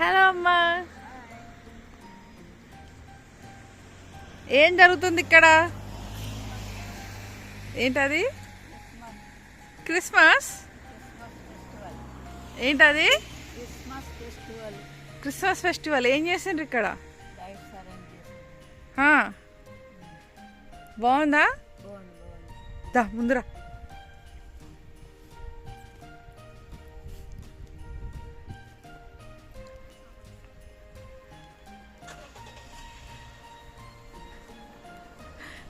Hello అమ్మా. ఏం జరుగుతుంది ఇక్కడ? ఏంటది? క్రిస్మస్? ఏంటది? Christmas festival. ఏం చేసిండ్రు ఇక్కడ? బాగుందా? దా ముందురా.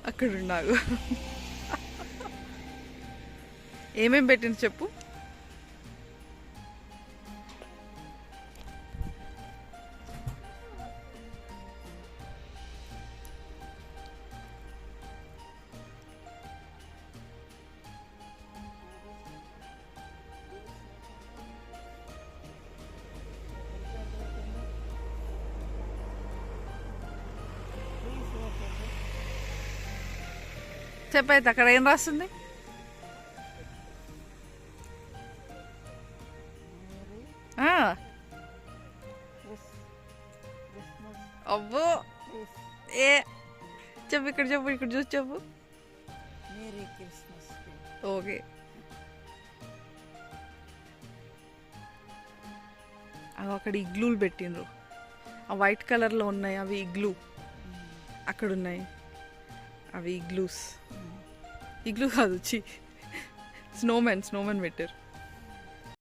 అక్కడ ఉన్నాగు ఏమేం పెట్టింది చెప్పు. చెప్పైతే అక్కడ ఏం రాస్తుంది అబ్బో. ఏ. చెప్పు ఇక్కడ చెప్పు ఇక్కడ చూసి చెప్పు. ఓకే. అవి అక్కడ ఇగ్లూలు పెట్టిండ్రు. ఆ వైట్ కలర్లో ఉన్నాయి అవి ఇగ్లూ. అక్కడ ఉన్నాయి అవి ఇగ్లూస్. ఇగ్లూ కాదు వచ్చి స్నోమెన్ స్నోమెన్ పెట్టారు.